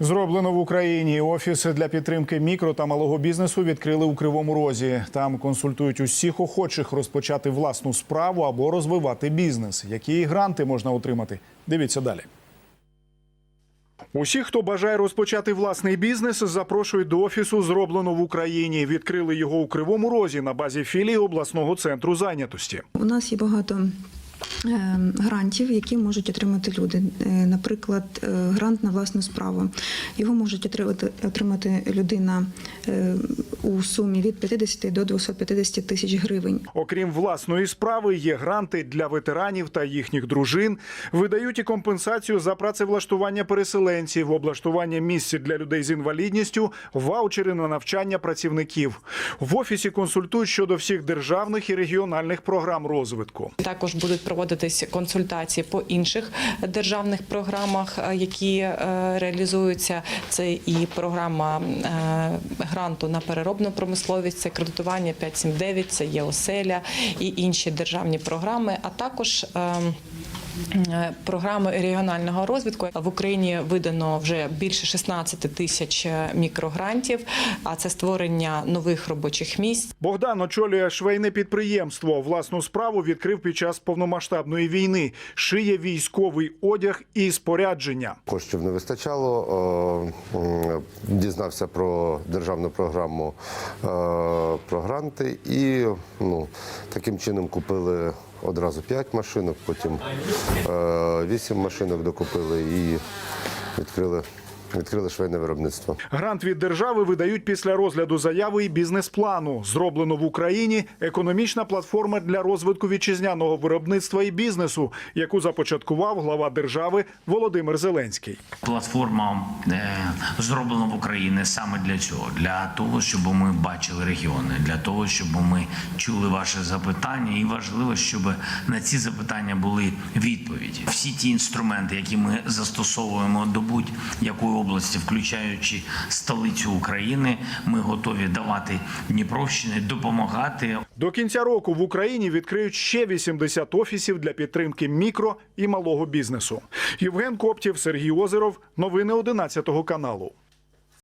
Зроблено в Україні. Офіси для підтримки мікро та малого бізнесу відкрили у Кривому Розі. Там консультують усіх охочих розпочати власну справу або розвивати бізнес. Які гранти можна отримати? Дивіться далі. Усіх, хто бажає розпочати власний бізнес, запрошують до офісу зроблено в Україні. Відкрили його у Кривому Розі на базі філії обласного центру зайнятості. У нас є багато грантів, які можуть отримати люди. Е, Наприклад, е, грант на власну справу. Його можуть отримати, отримати людина е, у сумі від 50 до 250 тисяч гривень. Окрім власної справи, є гранти для ветеранів та їхніх дружин. Видають і компенсацію за працевлаштування переселенців, облаштування місць для людей з інвалідністю, ваучери на навчання працівників. В офісі консультують щодо всіх державних і регіональних програм розвитку. Також будуть проводитись консультації по інших державних програмах, е, які е, реалізуються. Це і програма е, гранту на переробну промисловість, це кредитування 579, це є оселя і інші державні програми, а також Програми регіонального розвитку в Україні видано вже більше 16 тисяч мікрогрантів. А це створення нових робочих місць. Богдан очолює швейне підприємство. Власну справу відкрив під час повномасштабної війни. Шиє військовий одяг і спорядження. Коштів не вистачало. е, Дізнався про державну програму е, про гранти і ну, таким чином купили одразу 5 машинок, потім 8 машинок докупили і відкрили, відкрили швейне виробництво. Грант від держави видають після розгляду заяви і бізнес-плану. Зроблено в Україні економічна платформа для розвитку вітчизняного виробництва і бізнесу, яку започаткував глава держави Володимир Зеленський. Платформа е, зроблена в Україні саме для цього, для того, щоб ми бачили регіони, для того, щоб ми чули ваші запитання, і важливо, щоб на ці запитання були відповіді. Всі ті інструменти, які ми застосовуємо до будь-якої області, включаючи столицю України, ми готові давати Дніпровщини, допомагати. До кінця року в Україні відкриють ще 80 офісів для підтримки мікро і малого бізнесу. Євген Коптів, Сергій Озеров. Новини 11 каналу.